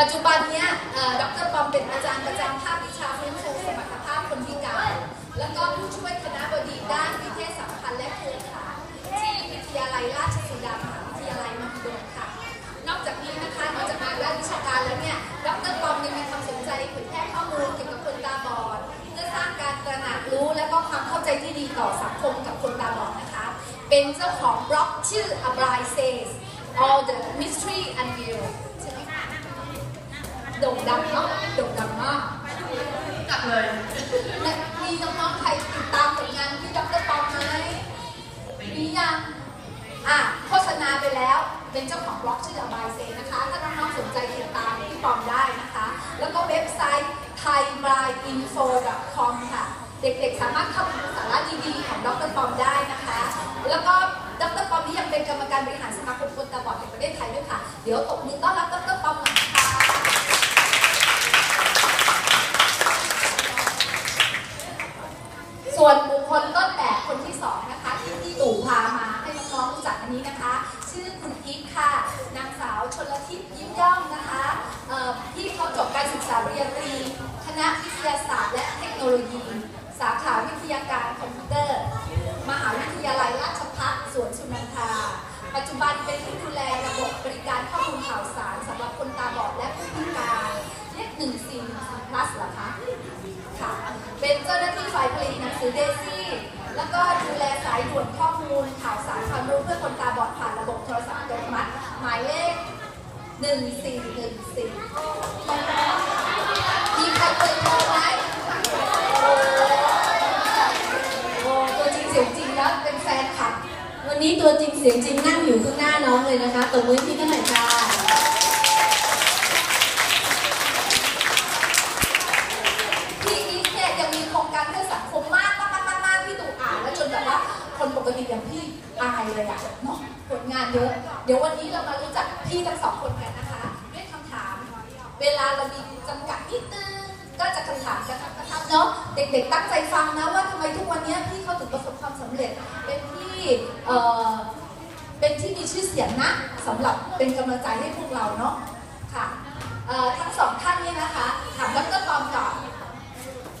ปัจจุบันเนี้ยดรปอมเป็นอาจารย์ประจำภาควิชาฟื้นฟูสมรรถภาพคนพิการ แล้วก็ผู้ช่วยคณะบดีด้านวิเทศสัมพันธ์และเครือข่ายที่วิทยาลัยราชสุดามหาวิทยาลัยมหิดลค่ะ นอกจากนี้นะคะนอกจากงานด้านวิชาการแล้วเนี่ย ดรปอมยังมีความสนใจเผยแพร่ข้อมูลเกี่ยวกับคนตาบอด เพื่อสร้างการตระหนักรู้และก็ความเข้าใจที่ดีต่อสังคมกับคนตาบอดนะคะ เป็นเจ้าของบล็อกชื่อ a b r i Says All the Mystery Unveiled โด่งดังเนาะโด่งดังมากกลับเลยและมีน้องๆใครติดตามผลงานที่ดรปอมไหมมียังอะโฆษณาไปแล้วเป็นเจ้าของบล็อกชื่อ a b r i Says นะคะ ถ้าน้องๆสนใจติดตามพี่ปอมได้นะคะ แล้วก็เว็บไซต์ thaibraiinfo.com ค่ะ เด็กๆสามารถเข้าไปดูสาระดีๆ ของดรปอมได้นะคะ แล้วก็ดรปอมนี่ยังเป็นกรรมการบริหารสมาคมคนตาบอดแห่งประเทศไทยด้วยค่ะ เดี๋ยวตบมือต้อนรับดรปอมหน่อยนะคะ ส่วนบุคคลต้นแบบคนที่สองนะคะที่พี่ตู่พามาให้น้องๆรู้จักอันนี้นะคะ ชื่อคุณพิกค่ะ นางสาวชนลทิพย์ยิ้มย่อมนะคะที่เขาจบการศึกษาปริญญาตรี คณะวิทยาศาสตร์และเทคโนโลยี สาขาวิทยาการคอมพิวเตอร์ มหาวิทยาลัยราชภัฏสวนสุนันทา ปัจจุบันเป็นผู้ดูแลระบบบริการข้อมูลข่าวสารสำหรับคนตาบอดและผู้พิการเรียก14 plus เหรอคะ ค่ะ เป็นเจ้าหน้า ที่ฝ่ายผลิตหนังสือเดซี่แล้วก็ดูแลสายด่วนข้อมูลข่าวสารความรู้เพื่อคนตาบอดผ่านระบบโทรศัพท์อัตโนมัติหมายเลข 1414มีใครเคยโทรไหมโอ้โหตัวจริงเสียงจริงแล้วเป็นแฟนคลับ วันนี้ตัวจริงเสียงจริงนั่งอยู่ข้างหน้าน้องเลยนะคะตบมือให้พี่กันหน่อยค่ะ พี่อีฟเนี่ยยังมีโครงการเพื่อสังคมมากมากมากมากมากที่ตู่อ่านแล้วจนแบบว่าคนปกติอย่างพี่อาย เนาะผลงานเยอะ เดี๋ยววันนี้เรามารู้จักพี่ทั้งสองคนกันนะคะ ด้วยคำถาม เวลาเรามีจำกัดนิดนึงก็จะคำถามกระทับกระทับเนาะเด็กๆตั้งใจฟังนะว่าทำไมทุกวันนี้พี่เขาถึงประสบความสำเร็จ เป็นที่เอ่อเป็นที่มีชื่อเสียงนะสำหรับเป็นกำลังใจให้พวกเราเนาะค่ะเอ่อทั้งสองท่านเนี่ยนะคะ ถามดรปอมก่อน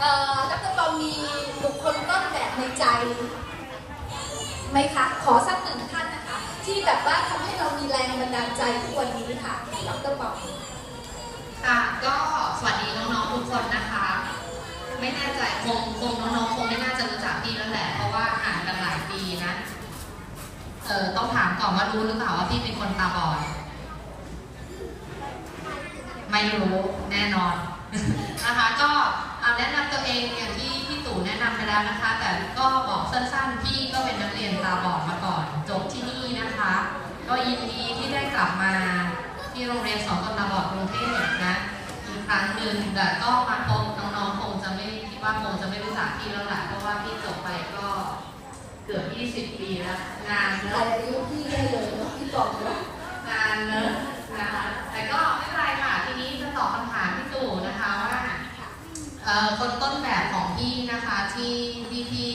เอ่อดรปอมมีบุคคลต้นแบบในใจไหมคะ ขอสักหนึ่ง ที่แบบว่าทำให้เรามีแรงบันดาลใจทุกวันนี้ค่ะดรปอค่ะก็สวัสดีน้องๆทุกคนนะคะ ไม่แน่ใจคงคงน้องๆคงไม่น่าจะรู้จักพี่แล้วแหละเพราะว่าห่างกันหลายปีนะเออต้องถามก่อนว่ารู้หรือเปล่าว่าพี่เป็นคนตาบอดไม่รู้แน่นอนนะคะ ก็แนะนำตัวเองอย่างที่พี่ตู่แนะนำไปแล้วนะคะ แต่ก็บอกสั้นๆ พี่ก็เป็นนักเรียนตาบอดมาก่อน จบที่นี่นะคะ ก็ยินดีที่ได้ กลับมาที่โรงเรียนสอนคนตาบอดกรุงเทพนะอีกครั้งหนึ่งแต่ก็มาพบน้องๆคงจะไม่คิดว่าคงจะไม่รู้จักพี่แล้วแหละเพราะว่าพี่จบไปก็เกือบ 20 ปีแล้วงานเนอะอายุพี่ได้เลยเนาะพี่บอกเนาะนานเนอะนะคะแต่ก็ไม่เป็นไรค่ะทีนี้จะตอบคำถามพี่ตู่นะคะว่าคนต้นแบบของพี่นะคะที่ที่พี่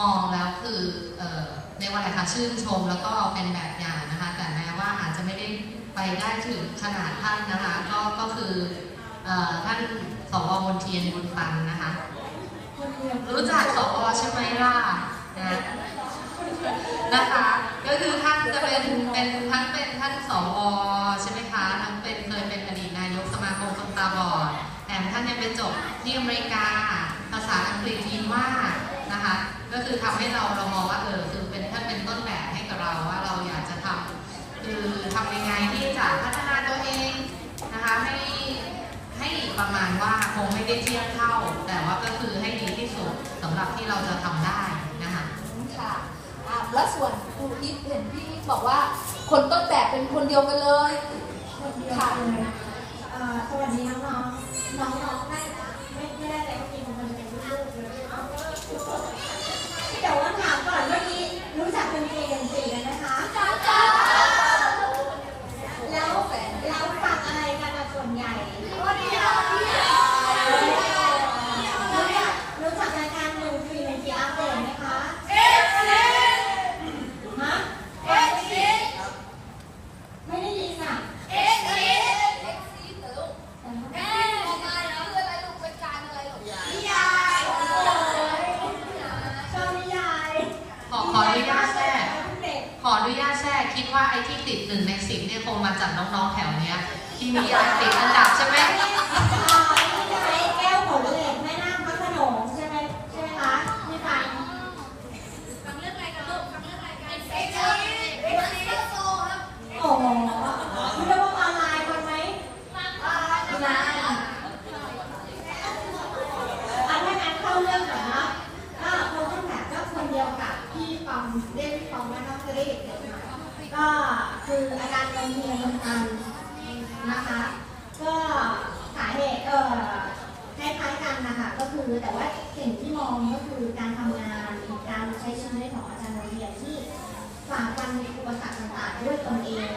มองแล้วคือเอ่อเรียกว่าอะไรคะชื่นชมแล้วก็เป็นแบบอย่าง อาจจะไม่ได้ไปได้ถึงขนาดท่านนะคะ ก็ก็คืออท่านสวมนเทียนบุญปันนะคะ รู้จักสวใช่ไหมล่ะนะนะคะก็คือท่านจะเป็นเป็นทั้งเป็นท่านสวใช่ไหมคะทั้งเป็นเคยเป็นอดีตนายกสมาคมคนตาบอดแถมท่านยังไปจบที่อเมริกา ภาษาอังกฤษดีมากนะคะ ก็คือทำให้เราเรามองว่าเออคือเป็นท่านเป็นต้นแบบให้กับเราว่าเราอยาก คือทำยังไงที่จะพัฒนาตัวเองนะคะให้ให้ประมาณว่าคงไม่ได้เทียบเท่า แต่ว่าก็คือให้ดีที่สุดสำหรับที่เราจะทำได้นะคะค่ะอะแล้วส่วนครูอีฟเห็นพี่อีฟบอกว่าคนต้นแบบเป็นคนเดียวกันเลยค่ะเอ่อสวัสดีน้องๆน้องๆไม่ไม่ไม่ได้อะไรก็มีคนเป็นลูกๆเลยแต่ว่าถามก่อนเมื่อกี้รู้จักเป็นเกมสี่กันนะคะ แล้วแล้วฟังอะไรกันอะส่วนใหญ่รู้จักรู้จักรายการหนึ่งฟรีในทีอัปเดตไหมคะฮะไม่ได้ยินอะ เอ็กซีเหรอลูก ติดหนึ่งในสิบเนี่ยคงมาจากน้องๆแถวเนี้ย ที่มีอะไรติดอันดับใช่ไหม อ่านี่ใช่ไหมแก้วผลเหล็กแม่นาคพระโขนงใช่ไหมใช่ไหมคะพี่ฟัง ฟังเรื่องอะไรกันลูกฟังเรื่องอะไรกันเซ็กซ์เซ็กซ์เซ็กซ์โซครับ โอ้โหคุณจะว่าออนไลน์คนไหม ฟัง มา อันถ้างั้นเข้าเรื่องก่อนนะก็คนต้นแบบก็คนเดียวกับพี่ปอมเรียกพี่ปอมว่าน้องจะได้เด็กๆหน่อยก็คืออาการลมเพียงลมตันนะคะ ก็สาเหตุเอ่อคล้ายๆกันนะคะก็คือแต่ว่าสิ่งที่มองก็คือการทำงานการใช้ชีวิตของอาจารย์โรงเรียนที่ฝ่าฟันอุปสรรคต่างๆด้วยต นเอง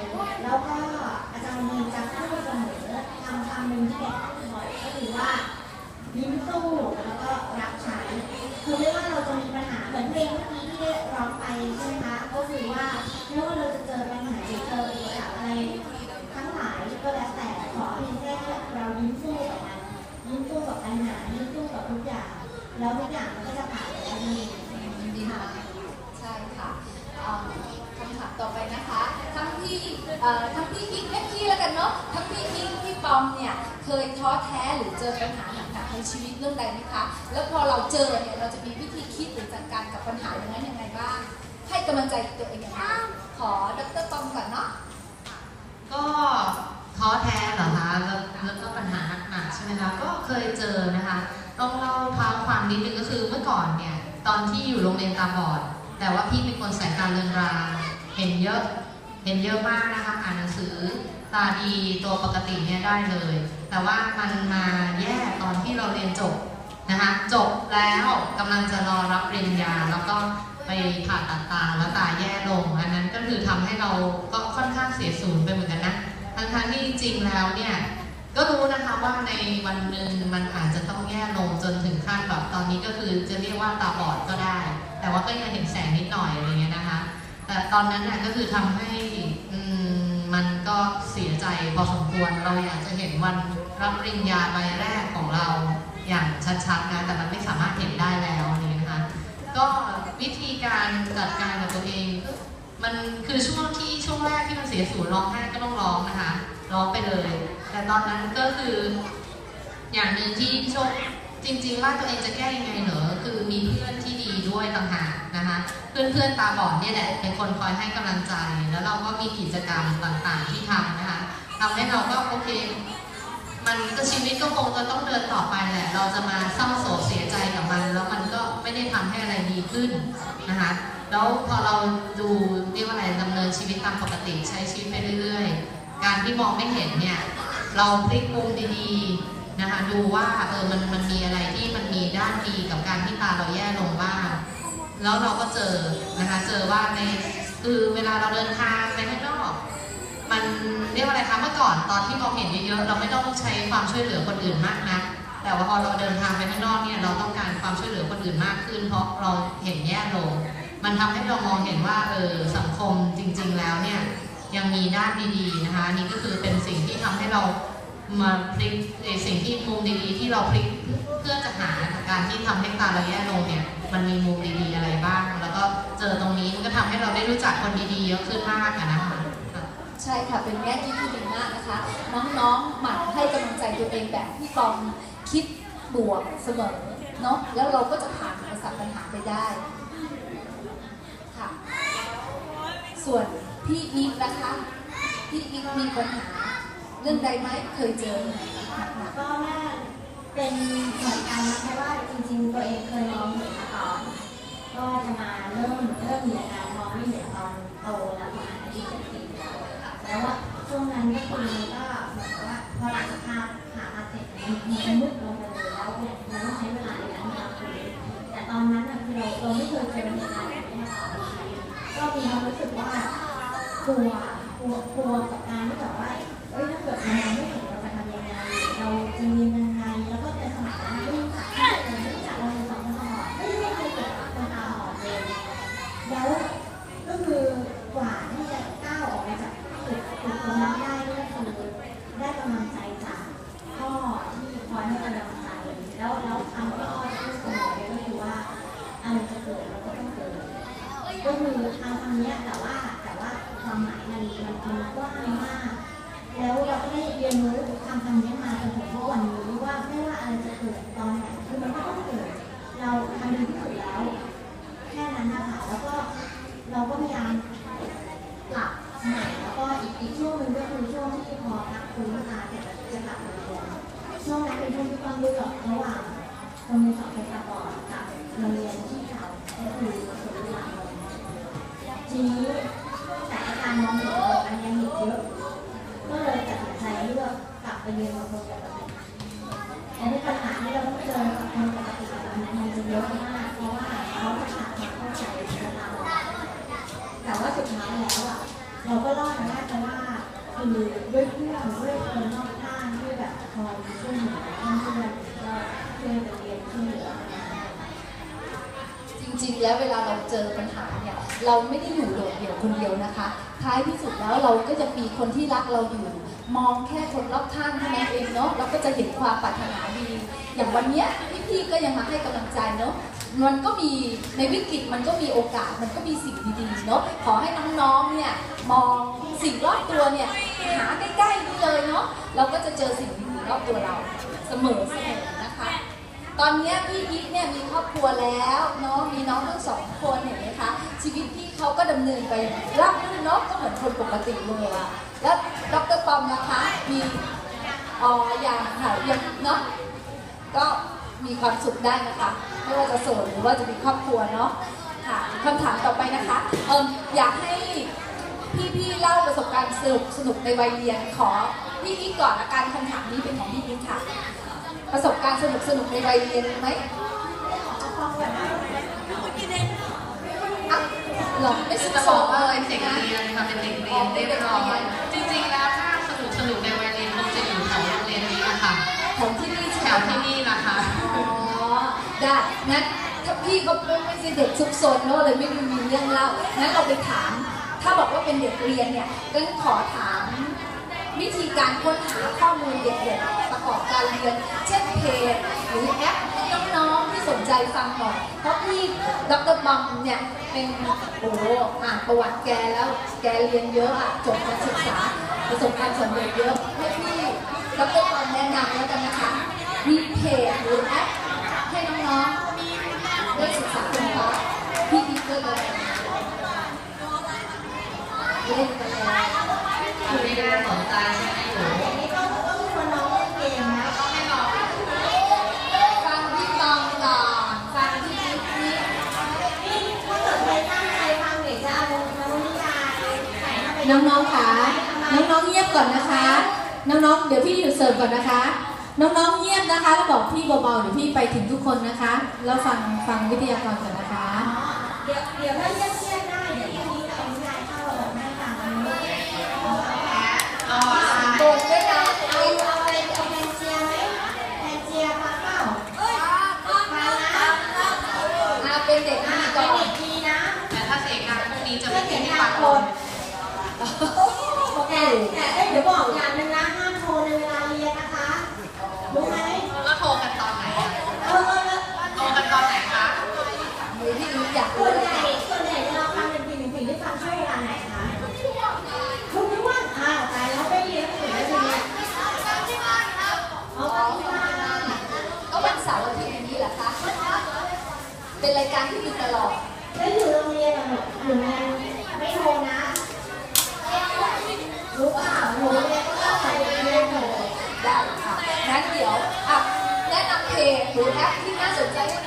แล้วก็อาจารย์โรงเรีนจะพูดเสมอทำคำหนึ่งที่เด็กบ่อยก็คือว่ายิ้มสู้แล้วก็รับใช้คือไม่ว่าเราจะมีปัญหาเหมือนเพลงเมื่อกี้ที่ได้ร้องไปใช่ไหมคะก็คือว่าไม่ว่าเราจะเจอปัญหาหรือเจออุปสรรคอะไรทั้งหลายก็แล้วแต่ขอเพียงแค่เรายิ้มสู้กับมันยิ้มสู้กับปัญหายิ้มสู้กับทุกอย่าง แล้วทุกอย่างมันก็จะผ่านไปได้ดีดีมากใช่ค่ะเอ่อคำถามต่อไปนะคะ ทั้งพี่เอ่อ ทั้งพี่อิงและพี่แล้วกันเนาะทั้งพี่อิงพี่ปอมเนี่ยเคยท้อแท้หรือเจอปัญหาหนักๆในชีวิตเรื่องใดไหมคะ แล้วพอเราเจอเนี่ยเราจะมีวิธีคิดหรือจัดการกับปัญหาอย่างนั้นยังไงบ้าง ให้กำลังใจตัวเองยังไงขอดรปอมก่อนเนาะก็ท้อแท้เหรอคะแล้วแล้วก็ปัญหาหนักๆใช่ไหมคะก็เคยเจอนะคะต้องเล่าเท้าความนิดนึงก็คือเมื่อก่อนเนี่ยตอนที่อยู่โรงเรียนตาบอด แต่ว่าพี่เป็นคนสายตาเรือนรางเห็นเยอะ เห็นเยอะมากนะคะอ่านหนังสือตาดีตัวปกติเนี่ยได้เลย แต่ว่ามันมาแย่ตอนที่เราเรียนจบนะคะจบแล้วกำลังจะรอรับปริญญา แล้วก็ไปผ่าตัดตาแล้วตาแย่ลง อันนั้นก็คือทำให้เราก็ค่อนข้างเสียศูนย์ไปเหมือนกันนะทั้งๆที่จริงแล้วเนี่ยก็รู้นะคะว่าในวันหนึ่งมันอาจจะต้องแย่ลงจนถึงขั้นแบบตอนนี้ก็คือจะเรียกว่าตาบอดก็ได้ แต่ว่าก็ยังเห็นแสงนิดหน่อยอะไรเงี้ยนะคะ แต่ตอนนั้นน่ะก็คือทำให้มันก็เสียใจพอสมควรเราอยากจะเห็นวันรับปริญญาใบแรกของเราอย่างชัดๆนะแต่มันไม่สามารถเห็นได้แล้วนี่นะคะก็วิธีการจัดการกับตัวเองก็มันคือช่วงที่ช่วงแรกที่มันเสียศูนร้องไห้ก็ต้องร้องนะคะร้องไปเลย แต่ตอนนั้นก็คืออย่างหนึ่งที่โชค จริง ๆ ว่าตัวเองจะแก้ยังไงเหรอคือมีเพื่อนที่ดีด้วยต่างหากนะคะเพื่อนๆตาบอดเนี่ยแหละเป็นคนคอยให้กำลังใจ แล้วเราก็มีกิจกรรมต่างๆที่ทำนะคะทำให้เราก็โอเค มันก็ชีวิตก็คงจะต้องเดินต่อไปแหละ เราจะมาเศร้าโศกเสียใจกับมัน แล้วมันก็ไม่ได้ทำให้อะไรดีขึ้นนะคะแล้วพอเราดูเรียกว่าอะไรดำเนินชีวิตตามปกติใช้ชีวิตไปเรื่อยๆ การที่มองไม่เห็นเนี่ย เราพลิกมุมดีๆ นะคะดูว่าเออมันมันมีอะไรที่มันมีด้านดีกับการที่ตาเราแย่ลงบ้างแล้วเราก็เจอนะคะเจอว่าในคือเวลาเราเดินทางไปข้างนอก มันเรียกว่าอะไรคะเมื่อก่อนตอนที่มองเห็นเยอะๆเราไม่ต้องใช้ความช่วยเหลือคนอื่นมากนะแต่ว่าพอเราเดินทางไปข้างนอกเนี่ยเราต้องการความช่วยเหลือคนอื่นมากขึ้น เพราะเราเห็นแย่ลง มันทำให้เรามองเห็นว่าเออสังคมจริง ๆ แล้วเนี่ยยังมีด้านดีๆนะคะนนี่ก็คือเป็นสิ่งที่ทำให้เรา มาพลิกเอ่อสิ่งที่มุมดีๆที่เราพลิกเพื่อจะหาการที่ทำให้ตาเราแย่ลงเนี่ยมันมีมุมดีๆอะไรบ้าง แล้วก็เจอตรงนี้มันก็ทำให้เราได้รู้จักคนดีๆเยอะขึ้นมากนะคะใช่ค่ะเป็นแง่คิดที่ดีมากนะคะ น้องๆหมั่นให้กำลังใจตัวเองแบบที่ปอมคิดบวกเสมอเนาะแล้วเราก็จะผ่านอุปสรรคปัญหาไปได้ค่ะส่วนพี่อีฟนะคะพี่อีฟมีปัญหา เรื่องใดไหมเคยเจอหนักก็แม่เป็นเหมือนกันนะเพราะว่าจริงๆตัวเองเคยมองเห็นมาก่อนก็จะมาเริ่มเริ่มมีอาการมองไม่เห็นตอนโตแล้วประมาณอายุสิบสี่แล้วแล้วว่าช่วงนั้นก็คือก็เหมือนว่าพอหลังจากผ่าผ่าตัดเสร็จมันมันจะมืดลงไปเลยแล้วเนี่ยมันต้องใช้เวลาในการทำคือแต่ตอนนั้นน่ะคือเราเราไม่เคยเจอเหตุการณ์แบบนี้มาก่อนก็มีความรู้สึกว่ากลัวกลัวกลัวกับการที่แบบว่า เอ้ยถ้าเกิดมันม ทีนี้แต่อาการมองเห็นมันยังอีกเยอะ ก็เลยตัดสินใจเลือกกลับไปเรียนกับคนปกติแต่ในปัญหาที่เราต้องเจอกับคนปกติมันมันจะเยอะมากเพราะว่าเขาจะขาดความเข้าใจกับเรา แต่ว่าสุดท้ายแล้วอะเราก็รอดมาได้เพราะว่าคือด้วยเพื่อนด้วยคนรอบข้างที่แบบคอยช่วยเหลือเพื่อนๆก็ช่วยกันเรียนช่วยเหลือกันมา จ ริง ๆ แล้วเวลาเราเจอปัญหาเนี่ยเราไม่ได้อยู่โดดเดี่ยวคนเดียวนะคะ ท้ายที่สุดแล้วเราก็จะมีคนที่รักเราอยู่ มองแค่คนรอบข้างเท่านั้นเองเนาะเราก็จะเห็นความปรารถนาดี อย่างวันเนี้ยพี่ๆก็ยังมาให้กำลังใจเนาะมันก็มีในวิกฤตมันก็มีโอกาสมันก็มีสิ่งดีๆเนาะขอให้น้องๆเนี่ยมองสิ่งรอบตัวเนี่ยหาใกล้ๆนี่เลยเนาะเราก็จะเจอสิ่งดีๆรอบตัวเราเสมอๆนะคะ ตอนนี้พี่อีทเนี่ยมีครอบครัวแล้วเนาะมีน้องทั้งสองคนเห็นไหมคะชีวิตพี่เขาก็ดำเนินไปรับรื่นเนาะก็เหมือนคนปกติเลยอะแล้วดรปอมนะคะมีอ๋ออย่างค่ะยังเนาะก็มีความสุขได้นะคะ ไม่ว่าจะโสดหรือว่าจะมีครอบครัวเนาะค่ะคำถามต่อไปนะคะเอออยากให้พี่ๆเล่าประสบการณ์สนุกสนุกในวัยเรียนขอพี่อีทก่อนละกันคำถามนี้เป็นของพี่อีทค่ะ ประสบการณ์สนุกสนุกๆในวัยเรียนไหมอะหรอไม่คือสุจะขบอกเลว่ายเป็นเด็กเรียนค่ะเป็นเด็กเรียนเรียบร้อยจริงๆแล้วถ้าสนุกสนุกในวัยเรียนคงจะอยู่แถวโรงเรียนนี้นะคะแถวที่นี่ใช่แถไหมวที่นี่นะคะ อ๋อ ได้งั้นถ้าพี่เขาไม่ใช่เด็กซุกซนเนอะเลยไม่มีเรื่องเล่างั้นเราไปถาม ถ้าบอกว่าเป็นเด็กเรียนเนี่ยงั้นขอถาม วิธีการค้นหาข้อมูลเด็กๆประ กอบการเรียนเช่นเพจหรือแอปให้น้องๆที่สนใจฟังหน่อยเพราะพี่ดรบอมเนี่ยเป็นโอ้โหอ่านประวัติแกแล้วแกเรียนเยอะอะจบการศึกษาประสบความสำเร็จเยอะให้พี่ดรบอมแนะนำแล้วกันนะคะมีเพจหรือแอปให้น้องๆได้ศึกษาค้นคว้าพี่อีกก็เลยเล่นกันเลยคุณไม่น่าสนใจใช่ไหมหนู อย่างนี้ก็ก็มีคนน้องเล่นเกมนะ ก็ไม่รอ ฟังพี่ตองก่อนฟังพี่นิดนิด นี่ถ้าเกิดใครตั้งใจฟังเดี๋ยวจะเอานวนิยายใส่เข้าไป น้องๆค่ะน้องๆเงียบก่อนนะคะ น้องๆ เดี๋ยวพี่อยู่เสิร์ฟก่อนนะคะ น้องๆ เงียบนะคะ แล้วบอกพี่เบาๆ เดี๋ยวพี่ไปถึงทุกคนนะคะ แล้วฟังฟังวิทยากรก่อนนะคะ เดี๋ยวเดี๋ยวถ้าเรียกเรียกได้เดี๋ยวพรุ่งนี้จะเอานิยายเข้าออกให้ฟังอันนี้เอาเอาเอาเอาโดนด้วยนะเอาเอาอะไรเอาแพนเจียไหมแพนเจียฟังเปล่าฟังนะอาเป็นเด็กอะดีเป็ก่นอนเด็กดีนะแต่ถ้าเสียงดังพรุ่งนี้จะเพื่ไม่อมีเสียงที่ดัฟังงคคนนแต่แต่เอ้ยเดี๋ยวบอกอย่างหนึงนะ เป็นรายการที่มีตลอดแล้วอยู่โรงเรียนอะหนูอยู่โรงไม่โทรนะรู้เปล่าหนูเรียนก็ต้องใส่เรียนหนูได้ค่ะงั้นเดี๋ยวอะแนะนำเพจหรือแอปที่น่าสนใจให้